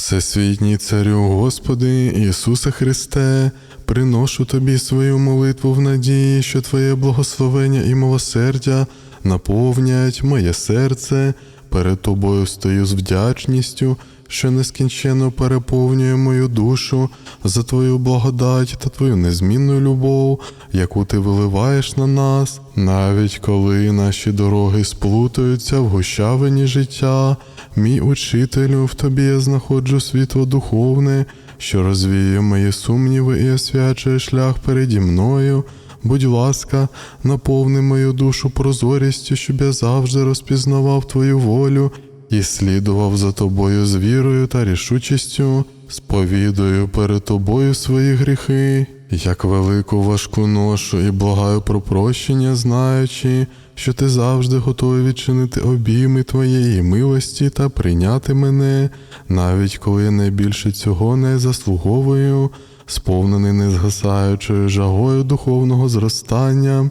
Всесвітній Царю Господи Ісусе Христе, приношу Тобі свою молитву в надії, що Твоє благословення і милосердя наповнять моє серце. Перед Тобою стою з вдячністю, що нескінченно переповнює мою душу за Твою благодать та Твою незмінну любов, яку Ти виливаєш на нас, навіть коли наші дороги сплутаються в гущавині життя. Мій учителю, в тобі я знаходжу світло духовне, що розвіює мої сумніви і освячує шлях переді мною. Будь ласка, наповни мою душу прозорістю, щоб я завжди розпізнавав Твою волю і слідував за тобою з вірою та рішучістю, сповідую перед тобою свої гріхи, як велику важку ношу, і благаю про прощення, знаючи, що ти завжди готовий відчинити обійми твоєї милості та прийняти мене, навіть коли я найбільше цього не заслуговую, сповнений незгасаючою жагою духовного зростання.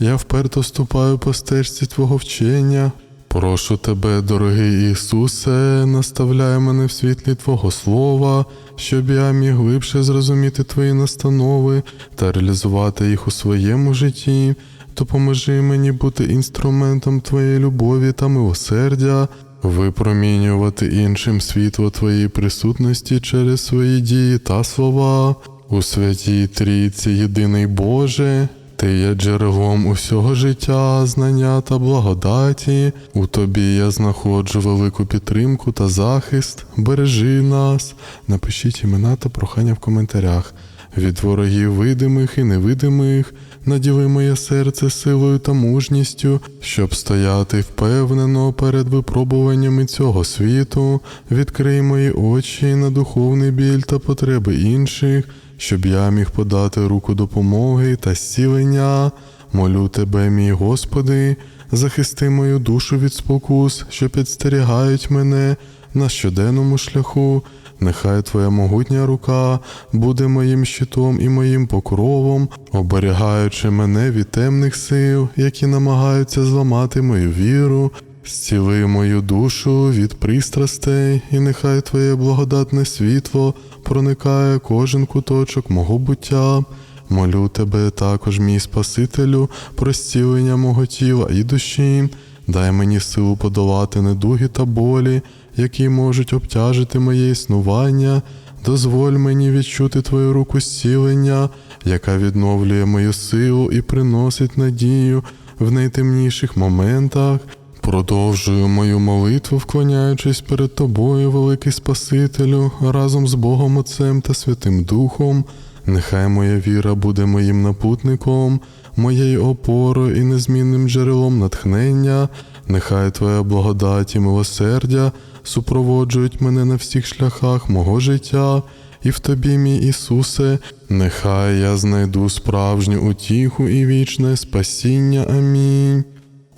Я вперто ступаю по стежці Твого вчення. Прошу тебе, дорогий Ісусе, наставляй мене в світлі Твого Слова, щоб я міг глибше зрозуміти Твої настанови та реалізувати їх у своєму житті. Допоможи мені бути інструментом Твоєї любові та милосердя, випромінювати іншим світло Твоєї присутності через свої дії та слова. У святій трійці єдиний Боже, ти є джерелом усього життя, знання та благодаті. У тобі я знаходжу велику підтримку та захист. Бережи нас. Напишіть імена та прохання в коментарях. Від ворогів видимих і невидимих, наділи моє серце силою та мужністю, щоб стояти впевнено перед випробуваннями цього світу, відкрий мої очі на духовний біль та потреби інших, щоб я міг подати руку допомоги та зцілення. Молю тебе, мій Господи, захисти мою душу від спокус, що підстерігають мене на щоденному шляху. Нехай Твоя могутня рука буде моїм щитом і моїм покровом, оберігаючи мене від темних сил, які намагаються зламати мою віру, зціли мою душу від пристрастей, і нехай Твоє благодатне світло проникає кожен куточок мого буття. Молю тебе також, мій Спасителю, про зцілення мого тіла і душі. Дай мені силу подолати недуги та болі, які можуть обтяжити моє існування. Дозволь мені відчути Твою руку зцілення, яка відновлює мою силу і приносить надію в найтемніших моментах. Продовжую мою молитву, вклоняючись перед Тобою, великий Спасителю, разом з Богом Отцем та Святим Духом. Нехай моя віра буде моїм напутником, моєю опорою і незмінним джерелом натхнення. Нехай Твоя благодать і милосердя супроводжують мене на всіх шляхах мого життя, і в Тобі, мій Ісусе, нехай я знайду справжню утіху і вічне спасіння. Амінь.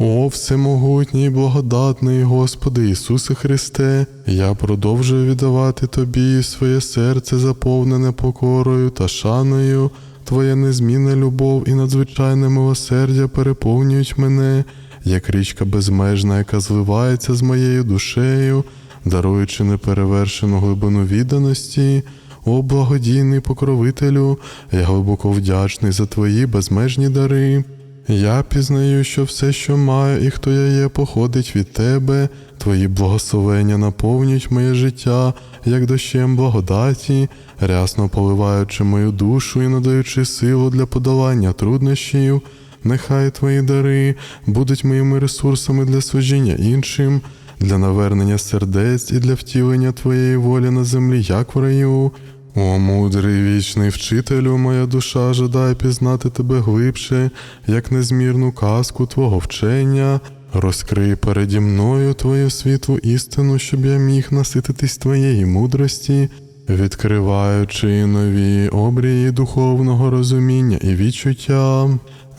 О, всемогутній, благодатний Господи Ісусе Христе, я продовжую віддавати Тобі своє серце, заповнене покорою та шаною. Твоя незмінна любов і надзвичайне милосердя переповнюють мене, як річка безмежна, яка зливається з моєю душею, даруючи неперевершену глибину відданості. О, благодійний покровителю, я глибоко вдячний за Твої безмежні дари. Я пізнаю, що все, що маю і хто я є, походить від тебе, твої благословення наповнюють моє життя, як дощем благодаті, рясно поливаючи мою душу і надаючи силу для подолання труднощів. Нехай твої дари будуть моїми ресурсами для служіння іншим, для навернення сердець і для втілення твоєї волі на землі, як в раю. О, мудрий вічний вчителю, моя душа жадає пізнати тебе глибше, як незмірну казку Твого вчення. Розкрий переді мною Твою світлу істину, щоб я міг насититись Твоєї мудрості, відкриваючи нові обрії духовного розуміння і відчуття.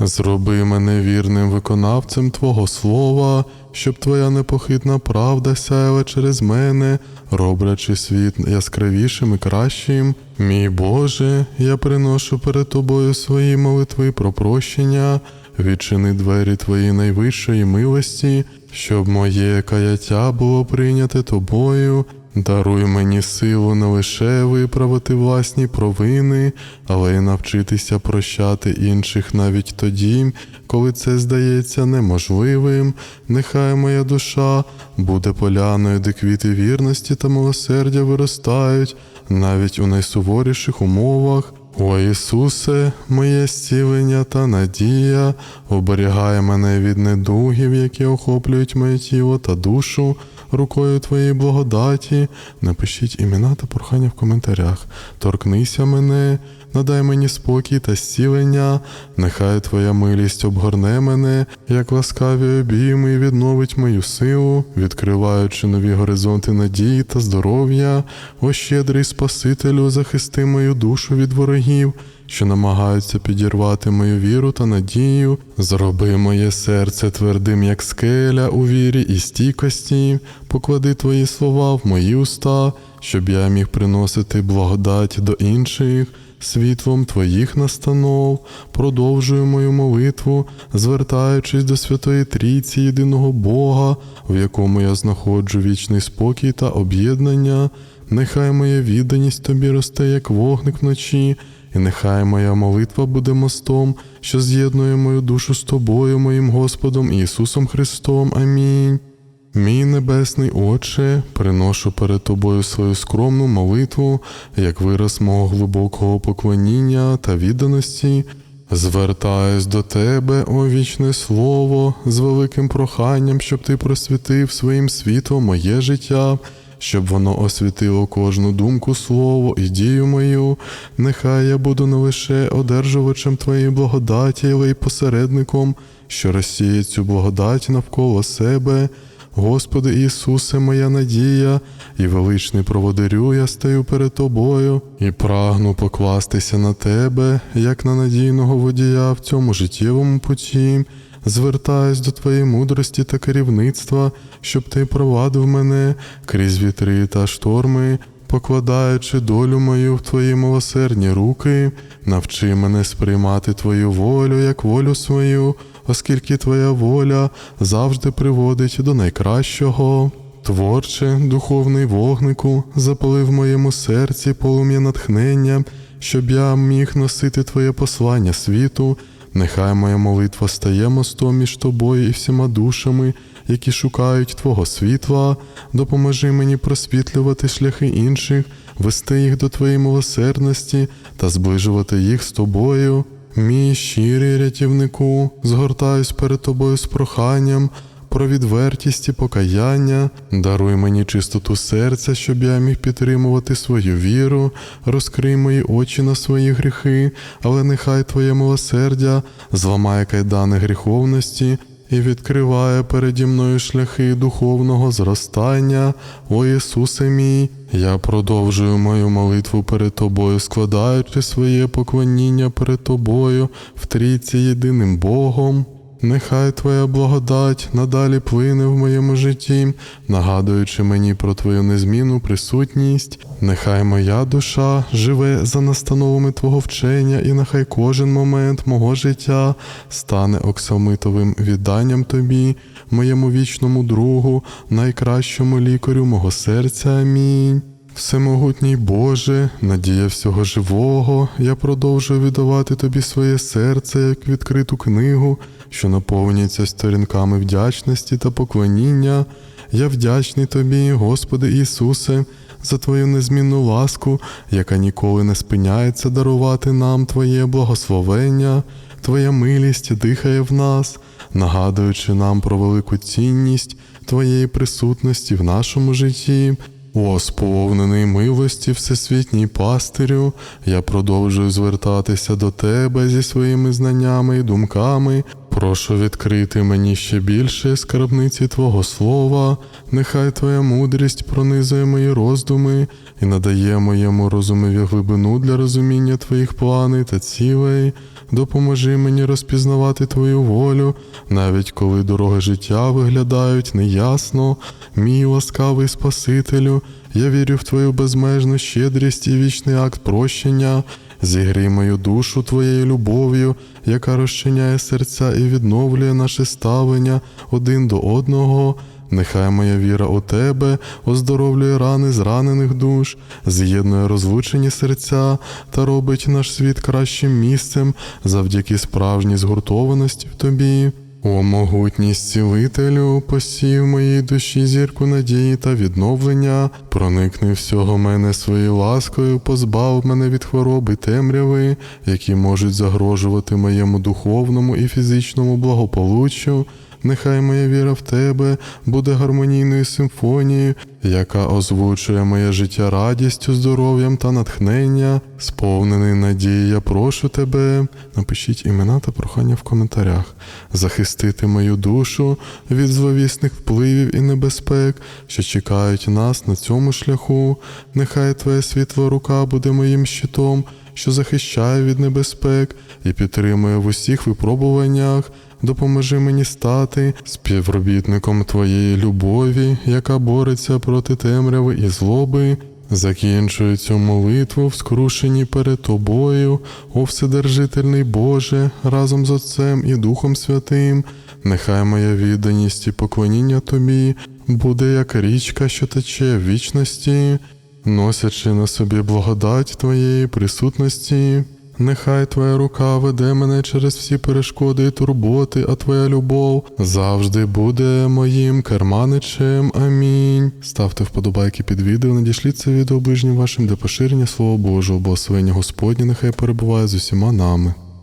Зроби мене вірним виконавцем Твого Слова, щоб Твоя непохитна правда сяяла через мене, роблячи світ яскравішим і кращим. Мій Боже, я приношу перед Тобою свої молитви про прощення, відчини двері Твої найвищої милості, щоб моє каяття було прийняте Тобою, Даруй мені силу не лише виправити власні провини, але й навчитися прощати інших навіть тоді, коли це здається неможливим. Нехай моя душа буде поляною, де квіти вірності та милосердя виростають навіть у найсуворіших умовах. О Ісусе, моє зцілення та надія, оберігає мене від недугів, які охоплюють моє тіло та душу рукою Твоєї благодаті. Напишіть імена та прохання в коментарях. Торкнися мене, надай мені спокій та зцілення, нехай Твоя милість обгорне мене, як ласкаві обійми і відновить мою силу, відкриваючи нові горизонти надії та здоров'я. О щедрий Спасителю, захисти мою душу від ворогів. Що намагаються підірвати мою віру та надію, зроби моє серце твердим, як скеля у вірі і стійкості, поклади твої слова в мої уста, щоб я міг приносити благодать до інших, світлом твоїх настанов, продовжую мою молитву, звертаючись до Святої Трійці, єдиного Бога, в якому я знаходжу вічний спокій та об'єднання. Нехай моя відданість тобі росте, як вогник вночі, і нехай моя молитва буде мостом, що з'єднує мою душу з тобою, моїм Господом Ісусом Христом. Амінь. Мій небесний Отче, приношу перед Тобою свою скромну молитву, як вираз мого глибокого поклоніння та відданості. Звертаюсь до Тебе, о вічне Слово, з великим проханням, щоб Ти просвітив своїм світлом моє життя, щоб воно освітило кожну думку, слово і дію мою. Нехай я буду не лише одержувачем Твоєї благодаті, але й посередником, що розсіє цю благодать навколо себе. Господи Ісусе, моя надія, і величний проводирю я стаю перед Тобою, і прагну покластися на Тебе, як на надійного водія в цьому життєвому путі. Звертаюсь до Твоєї мудрості та керівництва, щоб Ти провадив мене крізь вітри та шторми, покладаючи долю мою в Твої милосердні руки, навчи мене сприймати Твою волю як волю свою, оскільки Твоя воля завжди приводить до найкращого. Творче, духовний вогнику, запали в моєму серці полум'я натхнення, щоб я міг носити Твоє послання світу. Нехай моя молитва стає мостом між тобою і всіма душами, які шукають Твого світла. Допоможи мені просвітлювати шляхи інших, вести їх до Твоєї милосердності та зближувати їх з тобою. Мій щирий рятівнику, згортаюсь перед тобою з проханням про відвертість і покаяння, даруй мені чистоту серця, щоб я міг підтримувати свою віру, розкрий мої очі на свої гріхи, але нехай Твоє милосердя зламає кайдани гріховності і відкриває переді мною шляхи духовного зростання. О Ісусе мій, я продовжую мою молитву перед Тобою, складаючи своє поклоніння перед Тобою в трійці єдиним Богом. Нехай Твоя благодать надалі плине в моєму житті, нагадуючи мені про Твою незмінну присутність. Нехай моя душа живе за настановами Твого вчення, і нехай кожен момент мого життя стане оксамитовим відданням Тобі, моєму вічному другу, найкращому лікарю мого серця. Амінь. Всемогутній Боже, надія всього живого, я продовжую віддавати Тобі своє серце як відкриту книгу, що наповнюється сторінками вдячності та поклоніння. Я вдячний Тобі, Господи Ісусе, за Твою незмінну ласку, яка ніколи не спиняється дарувати нам Твоє благословення, Твоя милість дихає в нас, нагадуючи нам про велику цінність Твоєї присутності в нашому житті. О, сповнений милості, всесвітній пастирю, я продовжую звертатися до тебе зі своїми знаннями і думками. Прошу відкрити мені ще більше скарбниці Твого слова, нехай Твоя мудрість пронизує мої роздуми і надає моєму розумові глибину для розуміння Твоїх планів та цілей. Допоможи мені розпізнавати Твою волю, навіть коли дороги життя виглядають неясно, мій ласкавий Спасителю, я вірю в Твою безмежну щедрість і вічний акт прощення. Зігрій мою душу Твоєю любов'ю, яка розчиняє серця і відновлює наше ставлення один до одного. Нехай моя віра у тебе оздоровлює рани зранених душ, з'єднує розлучені серця та робить наш світ кращим місцем завдяки справжній згуртованості в тобі. О могутній зцілителю, посів моїй душі зірку надії та відновлення, проникни всього мене своєю ласкою, позбав мене від хвороби темряви, які можуть загрожувати моєму духовному і фізичному благополуччю. Нехай моя віра в тебе буде гармонійною симфонією, яка озвучує моє життя радістю, здоров'ям та натхнення. Сповнений надії, я прошу тебе. Напишіть імена та прохання в коментарях, захистити мою душу від зловісних впливів і небезпек, що чекають нас на цьому шляху. Нехай твоя світла рука буде моїм щитом, що захищає від небезпек і підтримує в усіх випробуваннях. Допоможи мені стати співробітником твоєї любові, яка бореться проти темряви і злоби. Закінчую цю молитву в скрушенні перед тобою, о Вседержительний Боже, разом з Отцем і Духом Святим. Нехай моя відданість і поклоніння тобі буде як річка, що тече в вічності, носячи на собі благодать твоєї присутності. Нехай Твоя рука веде мене через всі перешкоди і турботи, а Твоя любов завжди буде моїм керманичем. Амінь. Ставте вподобайки під відео, надішліть це відео ближнім вашим для поширення Слова Божого, бо Господнє нехай перебуває з усіма нами.